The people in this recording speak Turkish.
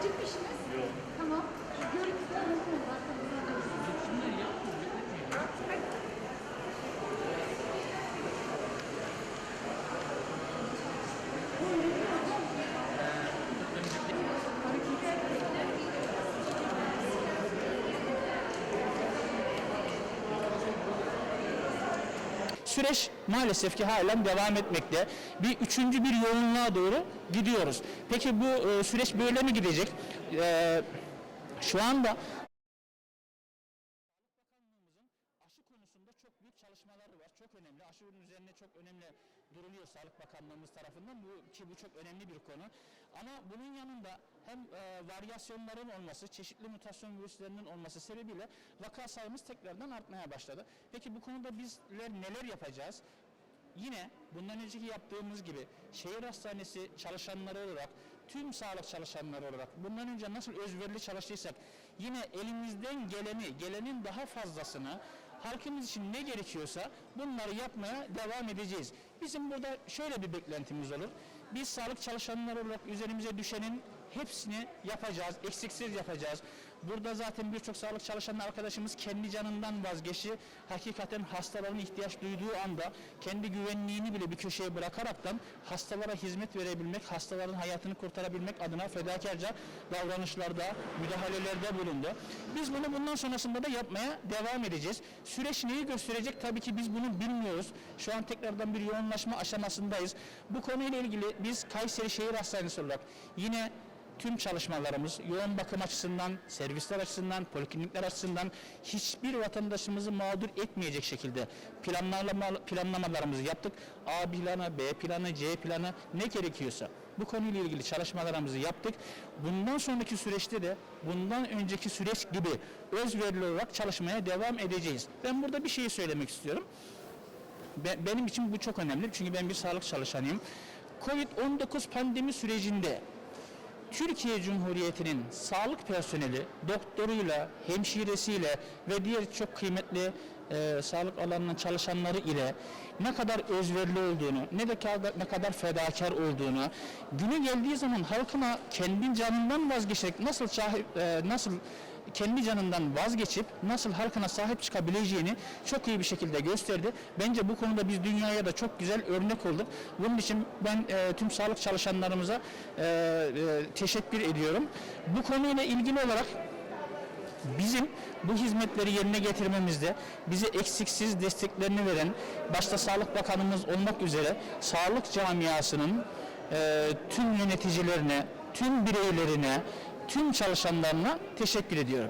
Acil bir işiniz? Yok. Süreç maalesef ki halen devam etmekte. Bir üçüncü bir yoğunluğa doğru gidiyoruz. Peki bu e, süreç böyle mi gidecek? E, şu anda çalışmaları var. Çok önemli. Aşının üzerine çok önemli duruluyor Sağlık Bakanlığımız tarafından. Bu ki bu çok önemli bir konu. Ama bunun yanında hem e, varyasyonların olması, çeşitli mutasyon virüslerinin olması sebebiyle vaka sayımız tekrardan artmaya başladı. Peki bu konuda bizler neler yapacağız? Yine bundan önceki yaptığımız gibi şehir hastanesi çalışanları olarak tüm sağlık çalışanları olarak bundan önce nasıl özverili çalıştıysak yine elimizden geleni, gelenin daha fazlasını halkımız için ne gerekiyorsa bunları yapmaya devam edeceğiz. Bizim burada şöyle bir beklentimiz olur. Biz sağlık çalışanları olarak üzerimize düşenin hepsini yapacağız, eksiksiz yapacağız. Burada zaten birçok sağlık çalışanı arkadaşımız kendi canından vazgeçti. Hakikaten hastaların ihtiyaç duyduğu anda kendi güvenliğini bile bir köşeye bırakaraktan hastalara hizmet verebilmek, hastaların hayatını kurtarabilmek adına fedakarca davranışlarda, müdahalelerde bulundu. Biz bunu bundan sonrasında da yapmaya devam edeceğiz. Süreç neyi gösterecek? Tabii ki biz bunu bilmiyoruz. Şu an tekrardan bir yoğunlaşma aşamasındayız. Bu konuyla ilgili biz Kayseri Şehir Hastanesi olarak yine tüm çalışmalarımız yoğun bakım açısından, servisler açısından, poliklinikler açısından hiçbir vatandaşımızı mağdur etmeyecek şekilde planlama, planlamalarımızı yaptık. A planı, B planı, C planı ne gerekiyorsa bu konuyla ilgili çalışmalarımızı yaptık. Bundan sonraki süreçte de bundan önceki süreç gibi özverili olarak çalışmaya devam edeceğiz. Ben burada bir şey söylemek istiyorum. Be- benim için bu çok önemli çünkü ben bir sağlık çalışanıyım. Covid-19 pandemi sürecinde Türkiye Cumhuriyeti'nin sağlık personeli doktoruyla, hemşiresiyle ve diğer çok kıymetli e, sağlık alanının çalışanları ile ne kadar özverili olduğunu, ne de kadar, ne kadar fedakar olduğunu, günü geldiği zaman halkına kendi canından vazgeçerek nasıl sahip, e, nasıl kendi canından vazgeçip nasıl halkına sahip çıkabileceğini çok iyi bir şekilde gösterdi. Bence bu konuda biz dünyaya da çok güzel örnek olduk. Bunun için ben e, tüm sağlık çalışanlarımıza e, e, teşekkür ediyorum. Bu konuyla ilgili olarak bizim bu hizmetleri yerine getirmemizde bize eksiksiz desteklerini veren başta Sağlık Bakanımız olmak üzere sağlık camiasının e, tüm yöneticilerine, tüm bireylerine, tüm çalışanlarına teşekkür ediyorum.